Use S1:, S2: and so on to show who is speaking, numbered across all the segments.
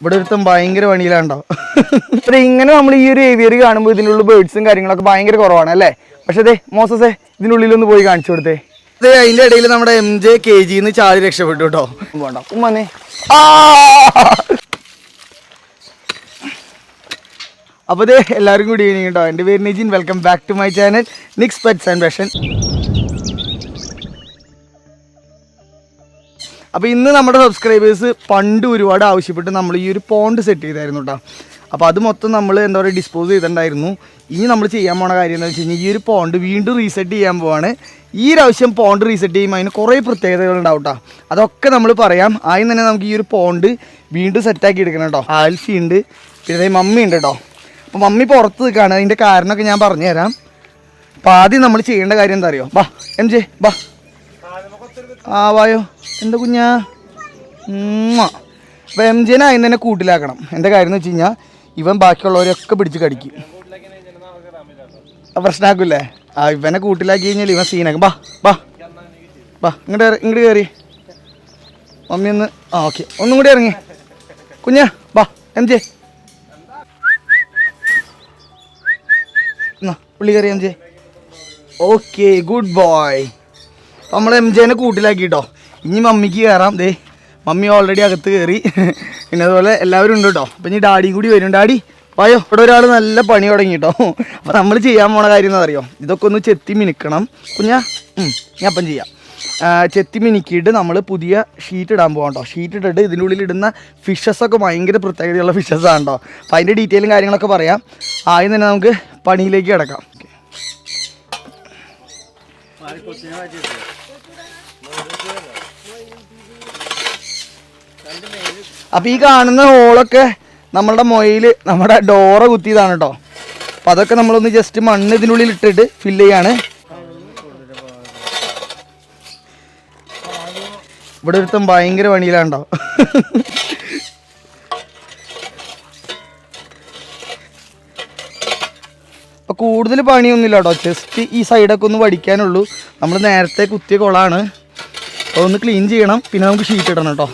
S1: ഇവിടെ ഒരുത്തം ഭയങ്കര പണിയിലാണ്ടോ ഇത്ര ഇങ്ങനെ നമ്മൾ ഈ ഒരു ഏവിയറി കാണുമ്പോൾ ഇതിനുള്ള ബേർഡ്സും കാര്യങ്ങളൊക്കെ ഭയങ്കര കുറവാണ് അല്ലേ? പക്ഷെ അതെ മോസസേ ഇതിനുള്ളിലൊന്ന് പോയി കാണിച്ചു കൊടുത്തേ. അതെ അതിന്റെ ഇടയിൽ നമ്മുടെ എം ജെ കെ ജിന്ന് ചാടി രക്ഷപ്പെട്ടു കേട്ടോ. വേണ്ട. ഉമ്മനെ. അപ്പൊ അപ്പോൾ എല്ലാവരും കൂടി ഈവനിങ് കേട്ടോ എന്റെ പേര് Nijin. Welcome back to my channel Nix pets and fashion അപ്പോൾ ഇന്ന് നമ്മുടെ സബ്സ്ക്രൈബേഴ്സ് പണ്ട് ഒരുപാട് ആവശ്യപ്പെട്ട് നമ്മൾ ഈ ഒരു പോണ്ട് സെറ്റ് ചെയ്തായിരുന്നു കേട്ടോ അപ്പോൾ അത് മൊത്തം നമ്മൾ എന്താ പറയുക ഡിസ്പോസ് ചെയ്തിട്ടുണ്ടായിരുന്നു. ഇനി നമ്മൾ ചെയ്യാൻ പോണ കാര്യം എന്താണെന്ന് വെച്ച് കഴിഞ്ഞാൽ ഈ ഒരു പോണ്ട് വീണ്ടും റീസെറ്റ് ചെയ്യാൻ പോവാണ്. ഈ പ്രാവശ്യം പോണ്ട് റീസെറ്റ് ചെയ്യുമ്പോൾ അതിന് കുറേ പ്രത്യേകതകൾ ഉണ്ടാവും കേട്ടോ അതൊക്കെ നമ്മൾ പറയാം. ആദ്യം തന്നെ നമുക്ക് ഈ ഒരു പോണ്ട് വീണ്ടും സെറ്റാക്കി എടുക്കണം കേട്ടോ ആൽഫി ഉണ്ട് പിന്നെ മമ്മി ഉണ്ട് കേട്ടോ അപ്പോൾ മമ്മി പുറത്ത് നിൽക്കുകയാണ് അതിന്റെ കാരണമൊക്കെ ഞാൻ പറഞ്ഞു തരാം അപ്പോൾ ആദ്യം നമ്മൾ ചെയ്യേണ്ട കാര്യം എന്താ അറിയോ? ബാ എം ജെ ബാ. ആ വായോ. എന്താ കുഞ്ഞാ? അപ്പോൾ എം ജിനെ അതിന് തന്നെ കൂട്ടിലാക്കണം. എന്താ കാര്യം എന്ന് വെച്ച് കഴിഞ്ഞാൽ ഇവൻ ബാക്കിയുള്ളവരൊക്കെ പിടിച്ച് കടിക്കും. പ്രശ്നമാക്കൂലേ ആ ഇവനെ കൂട്ടിലാക്കി കഴിഞ്ഞാൽ ഇവൻ സീനാക്കും. ബാ ബാ. ബാ ഇങ്ങോട്ട് ഇങ്ങോട്ട് കയറി മമ്മി ഒന്ന് ആ ഓക്കെ. ഒന്നും കൂടി ഇറങ്ങി. കുഞ്ഞാ ബാ എം ജെ. പുള്ളി കയറി M J. Okay good boy. നമ്മൾ എം ജെനെ കൂട്ടിലാക്കിട്ടോ ഇനി മമ്മിക്ക് കയറാം ദേ മമ്മി ഓൾറെഡി അകത്ത് കയറി പിന്നെ അതുപോലെ എല്ലാവരും ഉണ്ട് കേട്ടോ അപ്പം ഇനി ഡാഡിയും കൂടി വരും. ഡാഡി വായോ. ഇവിടെ ഒരാൾ നല്ല പണി തുടങ്ങി കേട്ടോ അപ്പം നമ്മൾ ചെയ്യാൻ പോണ കാര്യം എന്താ അറിയോ ഇതൊക്കെ ഒന്ന് ചെത്തി മിനുക്കണം. കുഞ്ഞാ ഞാൻ അപ്പം ചെയ്യാം. ചെത്തി മിനുക്കിയിട്ട് നമ്മൾ പുതിയ ഷീറ്റ് ഇടാൻ പോകാം കേട്ടോ ഷീറ്റ് ഇട്ടിട്ട് ഇതിന്റെ ഉള്ളിൽ ഇടുന്ന ഫിഷസ് ഒക്കെ ഭയങ്കര പ്രത്യേകതയുള്ള ഫിഷസ് ആണ് കേട്ടോ അപ്പോൾ അതിന്റെ ഡീറ്റെയിലും കാര്യങ്ങളൊക്കെ പറയാം. ആദ്യം തന്നെ നമുക്ക് പണിയിലേക്ക് കിടക്കാം. ഓക്കെ അപ്പൊ ഈ കാണുന്ന ഹോളൊക്കെ നമ്മളുടെ മൊയിൽ നമ്മുടെ ഡോറ കുത്തിയതാണ് കേട്ടോ അപ്പൊ അതൊക്കെ നമ്മളൊന്ന് ജസ്റ്റ് മണ്ണ് ഇതിനുള്ളിൽ ഇട്ടിട്ട് ഫില്ല് ചെയ്യാണ്. ഇവിടെ ഒരുത്തം ഭയങ്കര പണിയിലാണ്ടോ അപ്പൊ കൂടുതൽ പണിയൊന്നുമില്ല കേട്ടോ ജസ്റ്റ് ഈ സൈഡൊക്കെ ഒന്ന് വടിക്കാനുള്ളൂ. നമ്മൾ നേരത്തെ കുത്തിയ കുളമാണ് അപ്പോൾ ഒന്ന് ക്ലീൻ ചെയ്യണം. പിന്നെ നമുക്ക് ഷീറ്റ് ഇടണം കേട്ടോ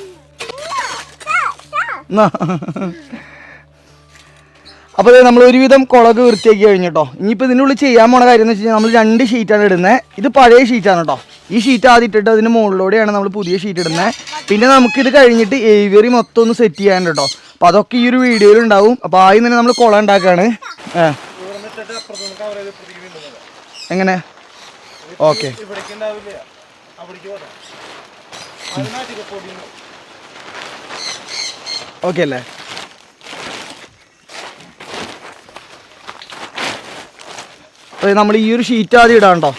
S1: അപ്പോൾ നമ്മൾ ഒരുവിധം കുളമൊക്കെ വൃത്തിയാക്കി കഴിഞ്ഞു കേട്ടോ ഇനിയിപ്പോൾ ഇതിനുള്ളിൽ ചെയ്യാൻ പോണ കാര്യം എന്ന് വെച്ച് കഴിഞ്ഞാൽ നമ്മൾ രണ്ട് ഷീറ്റാണ് ഇടുന്നത് ഇത് പഴയ ഷീറ്റാണ് കേട്ടോ ഈ ഷീറ്റ് ആദ്യം ഇട്ടിട്ട് അതിന് മുകളിലൂടെയാണ് നമ്മൾ പുതിയ ഷീറ്റ് ഇടുന്നത് പിന്നെ നമുക്കിത് കഴിഞ്ഞിട്ട് ഏവിയറി മൊത്തം ഒന്ന് സെറ്റ് ചെയ്യാനുണ്ട് കേട്ടോ അപ്പോൾ അതൊക്കെ ഈ ഒരു വീഡിയോയിൽ ഉണ്ടാവും. അപ്പോൾ ആദ്യം തന്നെ നമ്മൾ കുളം ഉണ്ടാക്കുകയാണ് ഏ. എങ്ങനെ? ഓക്കെ. ഓക്കെ അല്ലേ? നമ്മൾ ഈ ഒരു ഷീറ്റ് ആദ്യം ഇടാണ്ടോ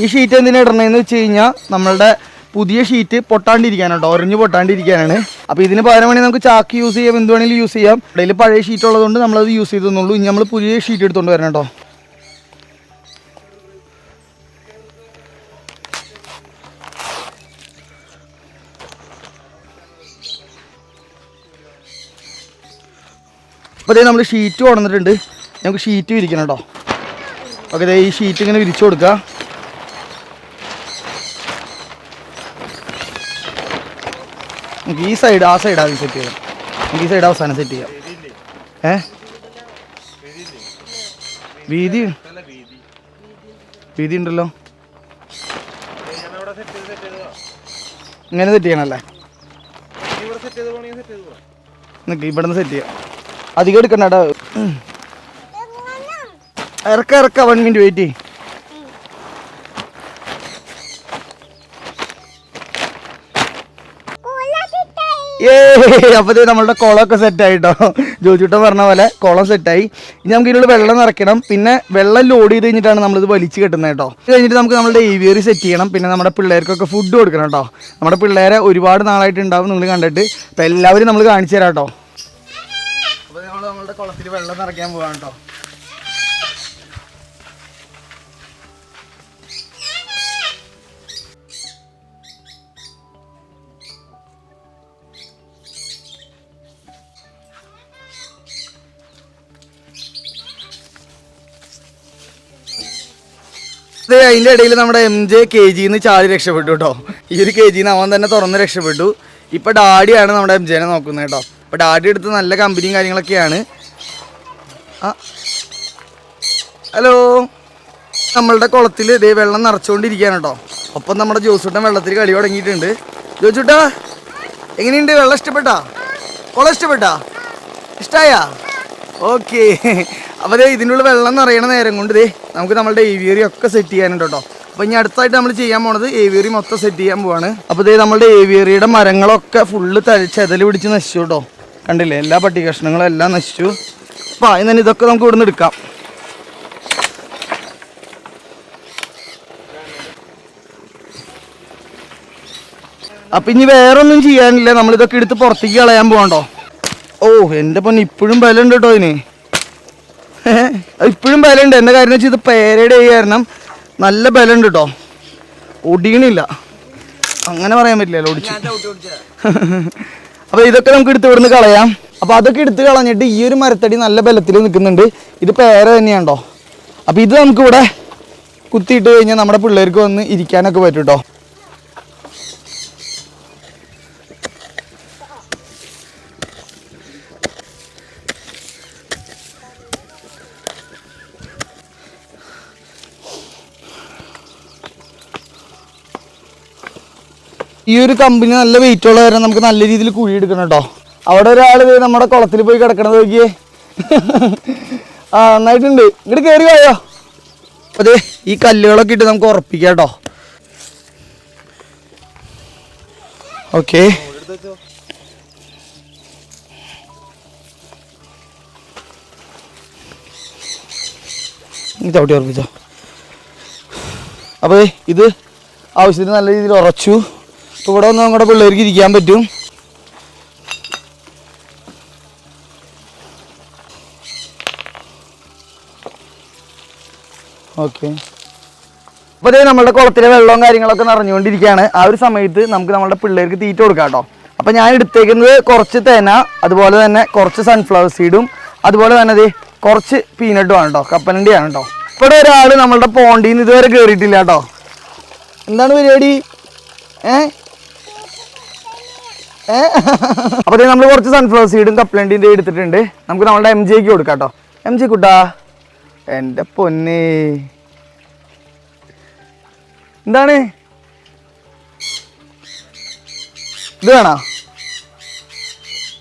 S1: ഈ ഷീറ്റ് എന്തിനാ ഇടണേന്ന് വെച്ച് കഴിഞ്ഞാൽ നമ്മളുടെ പുതിയ ഷീറ്റ് പൊട്ടാണ്ടിരിക്കാനുണ്ടോ ഒരഞ്ഞു പൊട്ടാണ്ടിരിക്കാനാണ്. അപ്പോൾ ഇതിന് പകരം വേണമെങ്കിൽ നമുക്ക് ചാക്ക് യൂസ് ചെയ്യാം എന്ത് വേണമെങ്കിലും യൂസ് ചെയ്യാം. ഇടയിൽ പഴയ ഷീറ്റ് ഉള്ളതുകൊണ്ട് നമ്മളത് യൂസ് ചെയ്തെന്നുള്ളൂ ഇനി നമ്മൾ പുതിയ ഷീറ്റ് എടുത്തുകൊണ്ട് വരണം കേട്ടോ. അപ്പോൾ അതേ നമ്മൾ ഷീറ്റ് കൊണ്ടുവന്നിട്ടുണ്ട്. നമുക്ക് ഷീറ്റ് വിരിക്കണം കേട്ടോ. ഓക്കെ ഈ ഷീറ്റ് ഇങ്ങനെ വിരിച്ചു കൊടുക്കുക നമുക്ക് ഈ സൈഡ് ആ സൈഡ് ആദ്യം സെറ്റ് ചെയ്യാം നമുക്ക് ഈ സൈഡ് അവസാനം സെറ്റ് ചെയ്യാം. ഏ? വീതി? വീതി ഉണ്ടല്ലോ. ഇങ്ങനെ സെറ്റ് ചെയ്യണല്ലേ? നിക്ക് ഇവിടെ നിന്ന് സെറ്റ് ചെയ്യാം. അധികം എടുക്കണ്ട. ഇറക്ക ഇറക്ക. വൺ മിനിറ്റ് വെയിറ്റ് ചെയ്യ്. ഏ അപ്പൊ നമ്മളുടെ കുളമൊക്കെ സെറ്റ് ആയിട്ടോ. ജോജുട്ടൻ പറഞ്ഞ പോലെ കുളം സെറ്റായി ഇനി നമുക്ക് ഇതിനുള്ള വെള്ളം നിറയ്ക്കണം. പിന്നെ വെള്ളം ലോഡ് ചെയ്ത് കഴിഞ്ഞിട്ടാണ് നമ്മളിത് വലിച്ചു കെട്ടുന്നത് കേട്ടോ. ഇത് കഴിഞ്ഞിട്ട് നമുക്ക് നമ്മുടെ ഏവിയറി സെറ്റ് ചെയ്യണം. പിന്നെ നമ്മുടെ പിള്ളേർക്കൊക്കെ ഫുഡ് കൊടുക്കണം കേട്ടോ. നമ്മുടെ പിള്ളേരെ ഒരുപാട് നാളായിട്ട് ഉണ്ടാവും നിങ്ങൾ കണ്ടിട്ട്. അപ്പം എല്ലാവരും നമ്മൾ കാണിച്ചു തരാം കേട്ടോ. അപ്പോൾ നമ്മൾ നമ്മളുടെ കുളത്തിൽ വെള്ളം നിറയ്ക്കാൻ പോകാം കേട്ടോ. അതിന്റെ ഇടയിൽ നമ്മുടെ എം ജെ കെ ജിന്ന് ചാടി രക്ഷപ്പെട്ടു കേട്ടോ ഈ ഒരു കെ ജിന്ന് അവൻ തന്നെ തുറന്ന് രക്ഷപ്പെട്ടു. ഇപ്പൊ ഡാഡിയാണ് നമ്മുടെ എം ജെനെ നോക്കുന്നത് കേട്ടോ ഇപ്പൊ ഡാഡി എടുത്ത് നല്ല കമ്പനിയും കാര്യങ്ങളൊക്കെയാണ്. ആ. ഹലോ. നമ്മളുടെ കുളത്തിൽ ഇതേ വെള്ളം നിറച്ചുകൊണ്ടിരിക്കുകയാണ് കേട്ടോ ഒപ്പം നമ്മുടെ ജോസൂട്ടൻ വെള്ളത്തിൽ കളി തുടങ്ങിയിട്ടുണ്ട്. ജോസൂട്ടാ എങ്ങനെയുണ്ട്? വെള്ളം ഇഷ്ടപ്പെട്ടാ? കുളം ഇഷ്ടപ്പെട്ടാ? ഇഷ്ടായാ? ഓക്കെ. അപ്പോൾ ദേ ഇതിനുള്ള വെള്ളം നിറയണ നേരം കൊണ്ട് ദേ നമുക്ക് നമ്മുടെ ഏവിയറി ഒക്കെ സെറ്റ് ചെയ്യാനുണ്ട് കേട്ടോ. അപ്പോൾ ഇനി അടുത്തായിട്ട് നമ്മൾ ചെയ്യാൻ പോണത് ഏവിയറി മൊത്തം സെറ്റ് ചെയ്യാൻ പോവാണ്. അപ്പോൾ ദേ നമ്മുടെ ഏവിയറിയുടെ മരങ്ങളൊക്കെ ഫുള്ള് ചെതൽ പിടിച്ച് നശിച്ചു കേട്ടോ. കണ്ടില്ലേ? എല്ലാ പട്ടി കഷ്ണങ്ങളും എല്ലാം നശിച്ചു. അപ്പോൾ അതിന് തന്നെ ഇതൊക്കെ നമുക്ക് ഇവിടുന്ന് എടുക്കാം. അപ്പൊ ഇനി വേറെ ഒന്നും ചെയ്യാനില്ല. നമ്മളിതൊക്കെ എടുത്ത് പുറത്തേക്ക് കളയാൻ പോകണ്ടോ ഓ എന്റെ പൊന്നെ ഇപ്പോഴും ബലം ഉണ്ട് കേട്ടോ അതിന് ഇപ്പോഴും ബലമുണ്ട്. എന്റെ കാര്യം വെച്ചാൽ ഇത് പേരയുടെ കാരണം നല്ല ബലമുണ്ട് കേട്ടോ ഒടിയണില്ല. അങ്ങനെ പറയാൻ പറ്റില്ല ഒടിച്ചു? അപ്പോൾ ഇതൊക്കെ നമുക്ക് എടുത്ത് ഇവിടുന്ന് കളയാം. അപ്പോൾ അതൊക്കെ എടുത്ത് കളഞ്ഞിട്ട് ഈ ഒരു മരത്തടി നല്ല ബലത്തിൽ നിൽക്കുന്നുണ്ട് ഇത് പേര തന്നെയാണ്ടോ അപ്പോൾ ഇത് നമുക്കിവിടെ കുത്തിയിട്ട് കഴിഞ്ഞാൽ നമ്മുടെ പിള്ളേർക്ക് വന്ന് ഇരിക്കാനൊക്കെ പറ്റും കേട്ടോ ഈ ഒരു കമ്പനി നല്ല വെയിറ്റ് ഉള്ള വരെ നമുക്ക് നല്ല രീതിയിൽ കുഴി എടുക്കണം കേട്ടോ അവിടെ ഒരാൾ നമ്മുടെ കുളത്തിൽ പോയി കിടക്കണത് നോക്കിയേ. ആ നന്നായിട്ടുണ്ട്. ഇങ്ങോട്ട് കയറി പോയോ അതെ ഈ കല്ലുകളൊക്കെ ഇട്ട് നമുക്ക് ഉറപ്പിക്കാം കേട്ടോ ഓക്കെ. ചവിട്ടി ഉറപ്പിച്ചോ. അപ്പോൾ ഇത് ആവശ്യത്തിന് നല്ല രീതിയിൽ ഉറച്ചു. ഇവിടെ വന്ന് നമ്മുടെ പിള്ളേർക്ക് ഇരിക്കാൻ പറ്റും. ഓക്കെ. അപ്പോൾ അതേ നമ്മുടെ കുളത്തിലെ വെള്ളവും കാര്യങ്ങളൊക്കെ നിറഞ്ഞുകൊണ്ടിരിക്കുകയാണ്. ആ ഒരു സമയത്ത് നമുക്ക് നമ്മുടെ പിള്ളേർക്ക് തീറ്റ കൊടുക്കാം കേട്ടോ. അപ്പോൾ ഞാൻ എടുത്തേക്കുന്നത് കുറച്ച് തേന അതുപോലെ തന്നെ കുറച്ച് സൺഫ്ലവർ സീഡും അതുപോലെ തന്നെ ദേ കുറച്ച് പീനട്ടും ആണ് കേട്ടോ. കപ്പലണ്ടിയാണ് കേട്ടോ. ഇവിടെ ഒരാൾ നമ്മളുടെ പോണ്ടിന്ന് ഇതുവരെ കയറിയിട്ടില്ല കേട്ടോ. എന്താണ് പരിപാടി? ഏഹ് അപ്പോൾ നമ്മൾ കുറച്ച് സൺഫ്ലവർ സീഡും കപ്ലണ്ടിന്റെ എടുത്തിട്ടുണ്ട്. നമുക്ക് നമ്മളുടെ എം ജിക്ക് കൊടുക്കാം കേട്ടോ എം ജി കുട്ടാ എന്റെ പൊന്നേ. എന്താണ്? ഇത് വേണോ?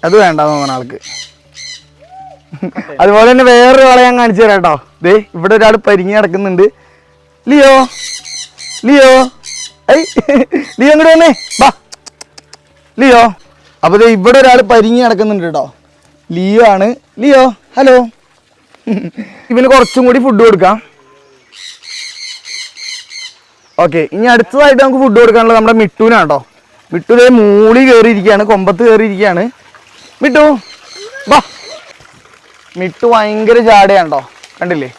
S1: അത് വേണ്ട നോക്കണ ആൾക്ക്. അതുപോലെ തന്നെ വേറൊരു ആളെ ഞാൻ കാണിച്ചു തരാം കേട്ടോ ദേ ഇവിടെ ഒരാൾ പരിങ്ങി നടക്കുന്നുണ്ട്. ലിയോ? ലിയോ? ഐ ലിയോ ഇങ്ങോട്ട് വന്നേ. ബാ ലിയോ? അപ്പൊ ദേ ഇവിടെ ഒരാൾ പരിങ്ങി നടക്കുന്നുണ്ട് കേട്ടോ. ലിയോ ആണ്. Leo hello. ഇവന് കുറച്ചും കൂടി ഫുഡ് കൊടുക്കാം. ഓക്കെ ഇനി അടുത്തതായിട്ട് നമുക്ക് ഫുഡ് കൊടുക്കാനുള്ളത് നമ്മുടെ മിട്ടുവിനാണ് കേട്ടോ. മിട്ടു ദേ മൂളി കയറിയിരിക്കുകയാണ് കൊമ്പത്ത് കയറിയിരിക്കുകയാണ്. മിട്ടു വാ. മിട്ടു ഭയങ്കര ജാടയാണ് കണ്ടില്ലേ?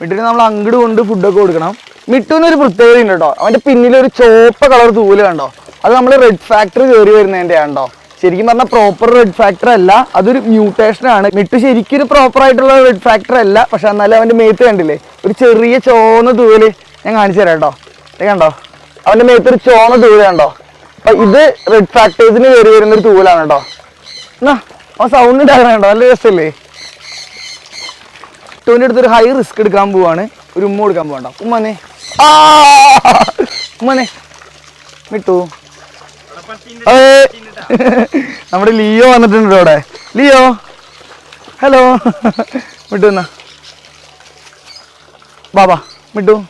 S1: മിട്ടിന് നമ്മൾ അങ്ങോട്ട് കൊണ്ട് ഫുഡൊക്കെ കൊടുക്കണം. മിട്ടുവിന് ഒരു പ്രത്യേകത ഉണ്ട് കേട്ടോ അവന്റെ പിന്നിലൊരു ചോപ്പ കളർ തൂൽ കണ്ടോ? അത് നമ്മൾ റെഡ് ഫാക്ടറി കയറി വരുന്നതിന്റെ ആണോ ശരിക്കും പറഞ്ഞാൽ പ്രോപ്പർ റെഡ് ഫാക്ടർ അല്ല. അതൊരു മ്യൂട്ടേഷൻ ആണ്. മിട്ടു ശരിക്കും ഒരു പ്രോപ്പർ ആയിട്ടുള്ള റെഡ് ഫാക്ടർ അല്ല. പക്ഷെ എന്നാലും അവന്റെ മേത്ത് കണ്ടില്ലേ? ഒരു ചെറിയ ചോന്ന തൂൽ ഞാൻ കാണിച്ചു തരാം കേട്ടോ കണ്ടോ? അവന്റെ മേത്ത് ഒരു ചോന്ന തൂൽ കണ്ടോ? അപ്പൊ ഇത് റെഡ് ഫാക്ടേഴ്സിന് കയറി വരുന്ന ഒരു തൂലാണ് കേട്ടോ എന്നാ ആ സൗണ്ട് ഉണ്ടാകണം കേട്ടോ നല്ല രസമല്ലേ ടോന്റെ അടുത്തൊരു ഹൈ റിസ്ക് എടുക്കാൻ പോവാണ്. ഒരു ഉമ്മ കൊടുക്കാൻ പോകണ്ട ഉമ്മനെ. ഉമ്മനെ. ഏയ്. നമ്മുടെ ലിയോ വന്നിട്ടുണ്ട് അവിടെ ലിയോ. ഹലോ. വിട്ടു എന്നാ. ബാബാ വിട്ടു.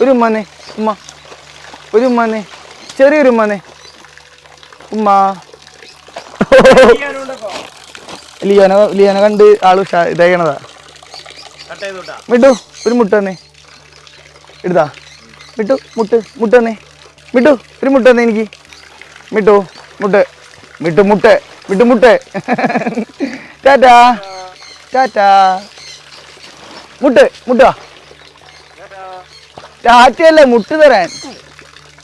S1: ഒരു ഉമ്മനെ. ഉമ്മ. ഒരു ഉമ്മനെ. ചെറിയൊരു ഉമ്മനെ. ഉമ്മ. ലിയോനെ ലിയോനെ കണ്ട് ആൾ ഉഷാ- ഇതായിക്കണതാ. വിട്ടു. ഒരു മുട്ട തന്നെ. എടുത്താ വിട്ടു മുട്ട് മുട്ട തന്നെ. വിട്ടു ഒരു മുട്ട തന്നെ എനിക്ക്. വിട്ടു മുട്ട്. വിട്ടു മുട്ട. വിട്ടു മുട്ട. ടാറ്റാ. ടാറ്റാ. മുട്ട് മുട്ട ടാറ്റയല്ലേ മുട്ട് തരാൻ.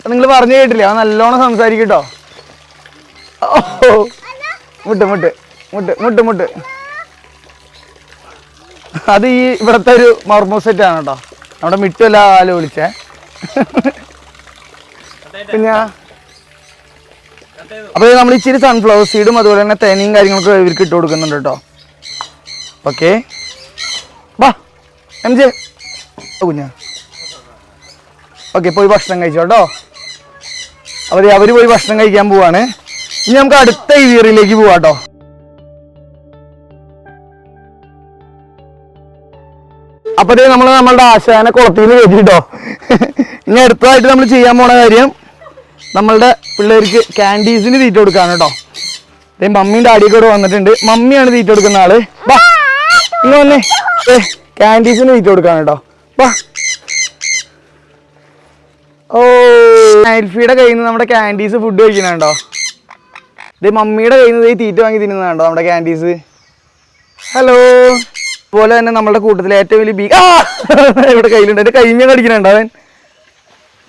S1: നിങ്ങൾ പറഞ്ഞു കേട്ടില്ലേ? അവൻ നല്ലോണം സംസാരിക്കട്ടോ ഓ മുട്ട് മുട്ട്. മുട്ട് മുട്ട് മുട്ട്. അത് ഈ ഇവിടുത്തെ ഒരു മർമോസെറ്റ് ആണ് കേട്ടോ. നമ്മുടെ മിട്ടുമല്ല ആൽ വിളിച്ചേ. പിന്നെ അപ്പോൾ നമ്മൾ ഇച്ചിരി സൺഫ്ലവർ സീഡും അതുപോലെ തന്നെ തേനയും കാര്യങ്ങളൊക്കെ ഇവർക്ക് ഇട്ട് കൊടുക്കുന്നുണ്ട് കേട്ടോ. ഓക്കെ വാ എം ജെ കുഞ്ഞാ. ഓക്കെ പോയി ഭക്ഷണം കഴിച്ചോ കേട്ടോ. അവർ അവർ പോയി ഭക്ഷണം കഴിക്കാൻ പോവാണ്. ഇനി നമുക്ക് അടുത്ത ഈ വീറിലേക്ക് പോവാട്ടോ. അപ്പൊ നമ്മൾ നമ്മൾ നമ്മളുടെ ആശാനെ കുളത്തിൽ നിന്ന് ഇനി അടുത്തതായിട്ട് നമ്മൾ ചെയ്യാൻ പോണ കാര്യം നമ്മളുടെ പിള്ളേർക്ക് ക്യാൻഡീസിന് തീറ്റ കൊടുക്കാണ് കേട്ടോ. ദേ മമ്മിയും ഡാഡിയും കൂടെ വന്നിട്ടുണ്ട്. മമ്മിയാണ് തീറ്റ കൊടുക്കുന്ന ആൾ. വാ ഇന്ന് വന്നേ. ഏ ക്യാൻഡീസിന് തീറ്റ കൊടുക്കാണ് കേട്ടോ. വാ ഓ നൈൽഫിയുടെ കയ്യിൽ നിന്ന് നമ്മുടെ കാൻഡീസ് ഫുഡ് കഴിക്കുന്നുണ്ടോ ഇത് മമ്മിയുടെ കയ്യിൽ നിന്ന് തീറ്റ വാങ്ങി തിന്നുന്നതാണ്ടോ നമ്മുടെ കാൻഡീസ് ഹലോ അതുപോലെ തന്നെ നമ്മുടെ കൂട്ടത്തിൽ ഏറ്റവും വലിയ ബീ ആ! ഇവിടെ കയ്യിലുണ്ട്. എന്റെ കൈഞ്ഞ കടിക്കണുണ്ട് അവൻ.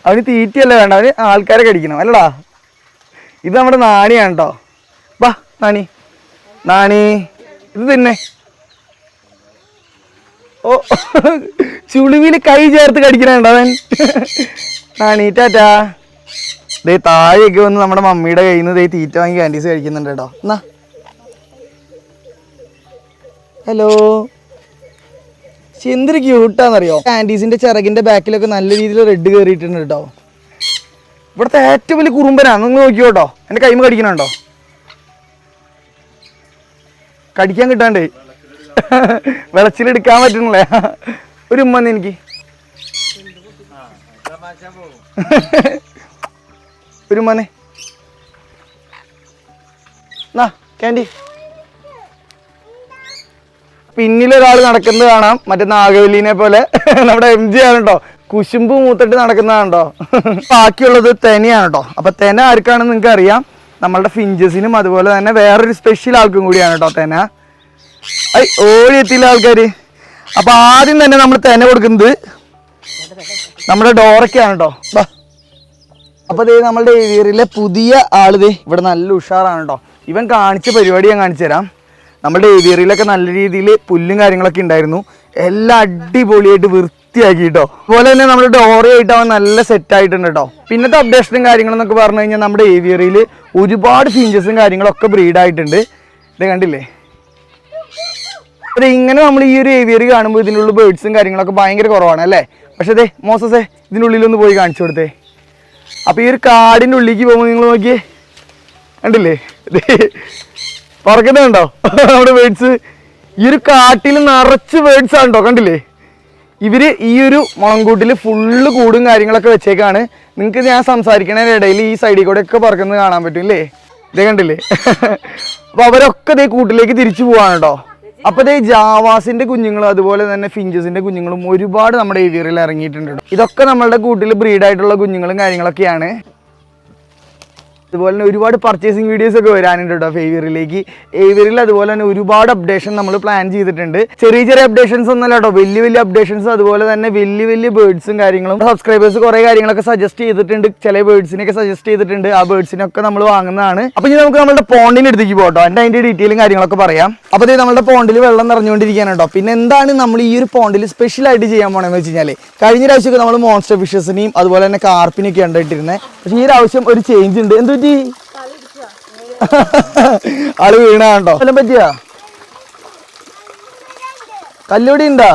S1: അവന് തീറ്റയല്ല വേണ്ട. അവന് ആൾക്കാരെ കടിക്കണം. അല്ലടാ. ഇത് നമ്മുടെ നാണിയാണ് കേട്ടോ വാ നാണി. നാണി ഇത് തന്നെ. ഓ ചുളിവിൽ കൈ ചേർത്ത് കടിക്കണുണ്ട് അവൻ. നാണി ടാറ്റാ. ദേ താഴെയൊക്കെ വന്ന് നമ്മുടെ മമ്മിയുടെ കയ്യിൽ നിന്ന് ദേ തീറ്റ വാങ്ങി കാൻഡീസ് കഴിക്കുന്നുണ്ട് കേട്ടോ എന്നാ. ഹലോ. പക്ഷെ എന്തൊരു ക്യൂട്ടാന്നറിയോ ക്യാൻഡീസിന്റെ ചിറകിന്റെ ബാക്കിലൊക്കെ നല്ല രീതിയിൽ റെഡ് കയറിയിട്ടുണ്ട് കേട്ടോ. ഇവിടുത്തെ ഏറ്റവും വലിയ കുറുമ്പനാ. നിങ്ങൾ നോക്കിയോ കേട്ടോ. എന്റെ കൈമ കടിക്കണുണ്ടോ? കടിക്കാൻ കിട്ടാണ്ട്. വിളച്ചിലെടുക്കാൻ പറ്റണില്ലേ? ഒരു ഉമ്മ എനിക്ക്. ഒരു ഉമ്മനെ ക്യാൻഡി പിന്നിലൊരാൾ നടക്കുന്നത് കാണാം. മറ്റേ നാഗവല്ലിനെ പോലെ. നമ്മുടെ എം ജി ആണ് കുശുമ്പ് മൂത്തിട്ട് നടക്കുന്നതാണോ ബാക്കിയുള്ളത് തെനയാണ് കേട്ടോ അപ്പൊ തെന ആർക്കാണെന്ന് നിങ്ങൾക്ക് അറിയാം. നമ്മളുടെ ഫിഞ്ചസിനും അതുപോലെ തന്നെ വേറൊരു സ്പെഷ്യൽ ആൾക്കും കൂടിയാണ് കേട്ടോ തെന. ഐ ഓടി എത്തിയില്ല ആൾക്കാര്? അപ്പൊ ആദ്യം തന്നെ നമ്മൾ തെന കൊടുക്കുന്നത് നമ്മുടെ ഡോറയ്ക്കാണ് കേട്ടോ അപ്പൊ ദേ നമ്മളുടെ ഏരിയയിലെ പുതിയ ആൾ ദേ ഇവിടെ നല്ല ഉഷാറാണ് കേട്ടോ ഇവൻ കാണിച്ച പരിപാടി ഞാൻ കാണിച്ചു തരാം നമ്മുടെ ഏരിയയിലൊക്കെ നല്ല രീതിയിൽ പുല്ലും കാര്യങ്ങളൊക്കെ ഉണ്ടായിരുന്നു. എല്ലാം അടിപൊളിയായിട്ട് വൃത്തിയാക്കി കേട്ടോ അതുപോലെ തന്നെ നമ്മുടെ ഡോറയായിട്ട് അവൻ നല്ല സെറ്റ് ആയിട്ടുണ്ട് കേട്ടോ പിന്നത്തെ അപ്ഡേഷനും കാര്യങ്ങളും എന്നൊക്കെ പറഞ്ഞു കഴിഞ്ഞാൽ നമ്മുടെ ഏവിയറിയിൽ ഒരുപാട് ചേഞ്ചസും കാര്യങ്ങളൊക്കെ ബ്രീഡ് ആയിട്ടുണ്ട്. ഇത് കണ്ടില്ലേ? അപ്പോൾ ഇങ്ങനെ നമ്മൾ ഈ ഒരു ഏവിയറി കാണുമ്പോൾ ഇതിനുള്ള ബേഡ്സും കാര്യങ്ങളൊക്കെ ഭയങ്കര കുറവാണ് അല്ലേ? പക്ഷേ അതെ മോസസേ ഇതിനുള്ളിലൊന്ന് പോയി കാണിച്ചു കൊടുത്തേ. അപ്പോൾ ഈ ഒരു കാടിന്റെ ഉള്ളിലേക്ക് പോകുമ്പോൾ നിങ്ങൾ നോക്കിയേ. കണ്ടില്ലേ? പറക്കുന്നുണ്ടോ? നമ്മുടെ ബേഡ്സ് ഈ ഒരു കാട്ടിൽ നിറച്ച് ബേഡ്സ് ആണോ കണ്ടില്ലേ? ഇവർ ഈ ഒരു മുളങ്കൂട്ടിൽ ഫുള്ള് കൂടും കാര്യങ്ങളൊക്കെ വെച്ചേക്കാണ്. നിങ്ങൾക്ക് ഞാൻ സംസാരിക്കണതിന്റെ ഇടയിൽ ഈ സൈഡിൽ കൂടെ ഒക്കെ പറക്കുന്നത് കാണാൻ പറ്റും ഇല്ലേ? ഇതേ കണ്ടില്ലേ? അപ്പൊ അവരൊക്കെ ഇതേ കൂട്ടിലേക്ക് തിരിച്ചു പോവാണ് കേട്ടോ അപ്പൊ ഇതേ ജാവാസിന്റെ കുഞ്ഞുങ്ങളും അതുപോലെ തന്നെ ഫിഞ്ചസിന്റെ കുഞ്ഞുങ്ങളും ഒരുപാട് നമ്മുടെ ഏവിയറിൽ ഇറങ്ങിയിട്ടുണ്ട്. ഇതൊക്കെ നമ്മളുടെ കൂട്ടിൽ ബ്രീഡായിട്ടുള്ള കുഞ്ഞുങ്ങളും കാര്യങ്ങളൊക്കെയാണ്. അതുപോലെ തന്നെ ഒരുപാട് പർച്ചേസിങ് വീഡിയോസ് ഒക്കെ വരാനുണ്ട് കേട്ടോ ഫേവിയറിലേക്ക് ഏവിയറിൽ അതുപോലെ തന്നെ ഒരുപാട് അപ്ഡേഷൻ നമ്മൾ പ്ലാൻ ചെയ്തിട്ടുണ്ട്. ചെറിയ ചെറിയ അപ്ഡേഷൻസ് ഒന്നല്ല കേട്ടോ വലിയ വലിയ അപ്ഡേഷൻസ് അതുപോലെ തന്നെ വലിയ വലിയ ബേഡ്സും കാര്യങ്ങളും. സബ്സ്ക്രൈബേഴ്സ് കുറേ കാര്യങ്ങളൊക്കെ സജസ്റ്റ് ചെയ്തിട്ടുണ്ട്. ചില ബേഡ്സിനൊക്കെ സജസ്റ്റ് ചെയ്തിട്ടുണ്ട്. ആ ബേഡ്സിനൊക്കെ നമ്മൾ വാങ്ങുന്നതാണ്. അപ്പോൾ ഇനി നമുക്ക് നമ്മുടെ പോണ്ടിന് അടുത്തേക്ക് പോകട്ടോ എന്റെ അതിന്റെ ഡീറ്റെയിലും കാര്യങ്ങളൊക്കെ പറയാം. അപ്പോൾ ഇത് നമ്മുടെ പോണ്ടിൽ വെള്ളം നിറഞ്ഞുകൊണ്ടിരിക്കുകയാണ് കേട്ടോ പിന്നെ എന്താണ് നമ്മൾ ഈ ഒരു പോണ്ടിൽ സ്പെഷ്യൽ ആയിട്ട് ചെയ്യാൻ പോണെന്ന് വെച്ച് കഴിഞ്ഞാൽ കഴിഞ്ഞ പ്രാവശ്യമൊക്കെ നമ്മൾ മോൺസ്റ്റർ ഫിഷസിനെയും അതുപോലെ തന്നെ കാർപ്പിനെയൊക്കെ ഉണ്ടായിട്ടിരുന്നത് പക്ഷേ ഈ ഒരു ആവശ്യം ഒരു ചേഞ്ച് ഉണ്ട്. എന്ത് പറ്റി ആൾ വീണാണ്ടോ? കൊല്ലം പറ്റിയാ? കല്ലുപടി ഉണ്ടാ?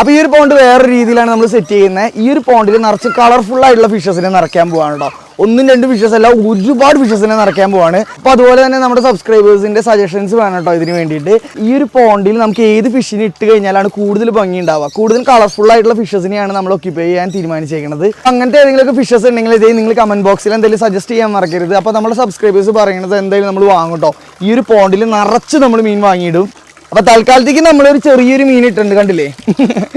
S1: അപ്പൊ ഈ ഒരു പോണ്ട് വേറെ രീതിയിലാണ് നമ്മൾ സെറ്റ് ചെയ്യുന്നത്. ഈ ഒരു പോണ്ടിൽ നിറച്ച് കളർഫുൾ ആയിട്ടുള്ള ഫിഷസിനെ നിറയ്ക്കാൻ പോവാണ് കേട്ടോ ഒന്നും രണ്ടും അല്ല ഒരുപാട് വിഷസിനെ നടക്കാൻ പോവാണ്. അപ്പൊ അതുപോലെ തന്നെ നമ്മുടെ സബ്സ്ക്രൈബേഴ്സിന്റെ സജഷൻസ് വേണം കേട്ടോ ഇതിന് വേണ്ടിയിട്ട്. ഈ ഒരു പോണ്ടിൽ നമുക്ക് ഏത് ഫിഷിനെ ഇട്ട് കഴിഞ്ഞാലാണ് കൂടുതൽ ഭംഗി ഉണ്ടാവുക. കൂടുതൽ കളർഫുൾ ആയിട്ടുള്ള ഫിഷസിനെയാണ് നമ്മൾ ഒക്യുപ്പൈ ചെയ്യാൻ തീരുമാനിച്ചേക്കുന്നത് അങ്ങനത്തെ ഏതെങ്കിലും ഫിഷസ് ഉണ്ടെങ്കിൽ ഇതേ നിങ്ങൾ കമന്റ് ബോക്സിൽ എന്തെങ്കിലും സജസ്റ്റ് ചെയ്യാൻ മറക്കരുത്. അപ്പോൾ നമ്മുടെ സബ്സ്ക്രൈബേഴ്സ് പറയുന്നത് എന്തായാലും നമ്മൾ വാങ്ങും കേട്ടോ ഈ ഒരു പോണ്ടിൽ നിറച്ച് നമ്മൾ മീൻ വാങ്ങിയിടും. അപ്പൊ തൽക്കാലത്തേക്ക് നമ്മളൊരു ചെറിയൊരു മീൻ ഇട്ടുണ്ട് കണ്ടില്ലേ?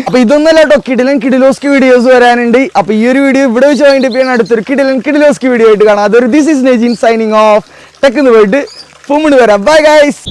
S1: അപ്പൊ ഇതൊന്നല്ല കേട്ടോ കിടിലൻ കിഡിലോസ്കി വീഡിയോസ് വരാനുണ്ട്. അപ്പൊ ഈ ഒരു വീഡിയോ ഇവിടെ വെച്ച് ചെയ്യാൻ അടുത്തൊരു കിടിലൻ കിഡിലോസ്കി വീഡിയോ ആയിട്ട് കാണാം. അതൊരു this is Nejin signing off ടെക്കുന്ന പോയിട്ട് ഫുമ്മിന് വരാം. Bye guys